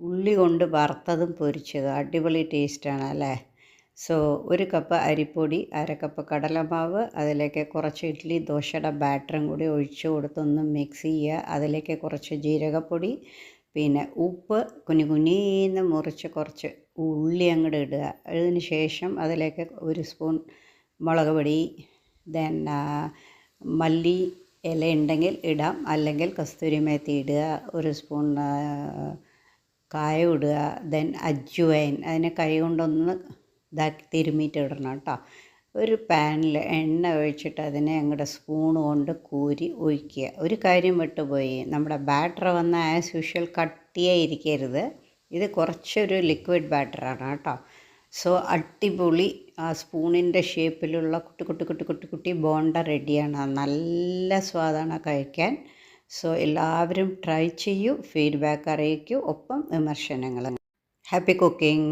ഉള്ളി കൊണ്ട് വറുത്തതും പൊരിച്ചതും അടിപൊളി ടേസ്റ്റാണ് അല്ലേ? സോ ഒരു കപ്പ് അരിപ്പൊടി അര കപ്പ് കടലമാവ് അതിലേക്ക് കുറച്ച് ഇഡ്ഡലി ദോശയുടെ ബാറ്ററും കൂടി ഒഴിച്ചു കൊടുത്തൊന്ന് മിക്സ് ചെയ്യുക. അതിലേക്ക് കുറച്ച് ജീരകപ്പൊടി പിന്നെ ഉപ്പ് കുഞ്ഞു കുഞ്ഞീന്ന് മുറിച്ച് കുറച്ച് ഉള്ളി അങ്ങോട്ട് ഇടുക. അതിന് ശേഷം അതിലേക്ക് ഒരു സ്പൂൺ മുളക് പൊടി ദെൻ മല്ലി ഇല ഉണ്ടെങ്കിൽ ഇടാം. അല്ലെങ്കിൽ കസ്തൂരി മേത്തി ഇടുക. ഒരു സ്പൂൺ കായം ദെൻ അജ്വൈൻ അതിനെ കൈ കൊണ്ടൊന്ന് ഇതാക്കി തിരുമ്മിയിട്ട് ഇടണം കേട്ടോ. ഒരു പാനിൽ എണ്ണ ഒഴിച്ചിട്ട് അതിനെ അങ്ങോട്ട് സ്പൂൺ കൊണ്ട് കൂരി ഒഴിക്കുക. ഒരു കാര്യം വിട്ടുപോയി. നമ്മുടെ ബാറ്റർ വന്ന ആസ് യൂഷ്വൽ കട്ടിയേ ഇരിക്കരുത്. ഇത് കുറച്ചൊരു ലിക്വിഡ് ബാറ്ററാണ് കേട്ടോ. സോ അടിപൊളി ആ സ്പൂണിന്റെ ഷേപ്പിലുള്ള കുട്ടി കുട്ടി കുട്ടി കുട്ടി കുട്ടി ബോണ്ട റെഡിയാണ് നല്ല സ്വാദാണ് കഴിക്കാൻ. സോ എല്ലാവരും ട്രൈ ചെയ്യൂ ഫീഡ്ബാക്ക് അറിയിക്കൂ ഒപ്പം വിമർശനങ്ങളും. Happy cooking